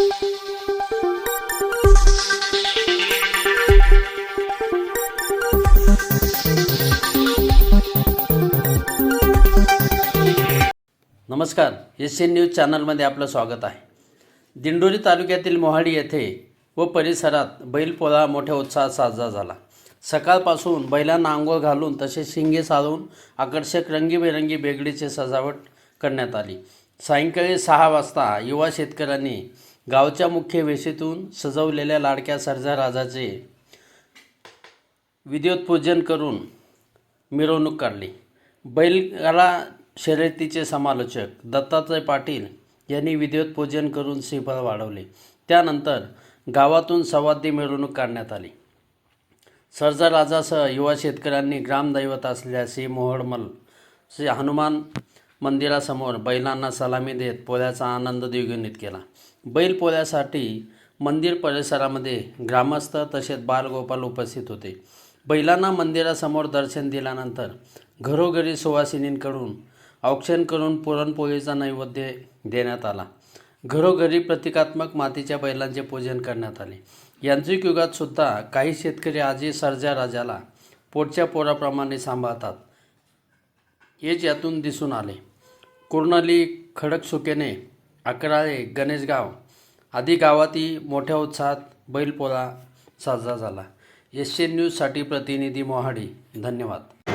नमस्कार S N news चॅनलमध्ये आपलं स्वागत आहे. दिंडोरी तालुक्यातील मोहाडी येथे व परिसरात बैलपोळा मोठ्या उत्साहात साजरा झाला. सकाळपासून बैलांना आंघोळ घालून तसेच शिंगे साधून आकर्षक रंगीबेरंगी बेगडीचे सजावट करण्यात आली. सायंकाळी सहा वाजता युवा शेतकऱ्यांनी गावच्या मुख्य वेशीतून सजवलेल्या लाडक्या सरजा राजाचे विद्योत्पूजन करून मिरवणूक काढली. बैलगाला शर्यतीचे समालोचक दत्तात्रय पाटील यांनी विद्योत्पूजन करून श्रीफळ वाढवले. त्यानंतर गावातून सवाद्य मिरवणूक काढण्यात आली. सरजा राजासह युवा शेतकऱ्यांनी ग्रामदैवत असलेल्या श्री मोहडमल श्री हनुमान मंदिरासमोर बैलांना सलामी देत पोळ्याचा आनंद द्विगुणित केला. बैल पोळ्यासाठी मंदिर परिसरामध्ये ग्रामस्थ तसेच बालगोपाल उपस्थित होते. बैलांना मंदिरासमोर दर्शन दिल्यानंतर घरोघरी सुवासिनींकडून औक्षण करून पुरणपोळीचा नैवेद्य देण्यात आला. घरोघरी प्रतिकात्मक मातीच्या बैलांचे पूजन करण्यात आले. यांत्रिक युगात सुद्धा काही शेतकरी आजही सर्जा राजाला पोटच्या पोराप्रमाणे सांभाळतात हेच यातून दिसून आले. कुर्नली खडकसुकेने अकराळे गणेशगाव आदी गावातही मोठ्या उत्साहात बैलपोळा साजरा झाला. एस एन न्यूजसाठी प्रतिनिधी मोहाडी. धन्यवाद.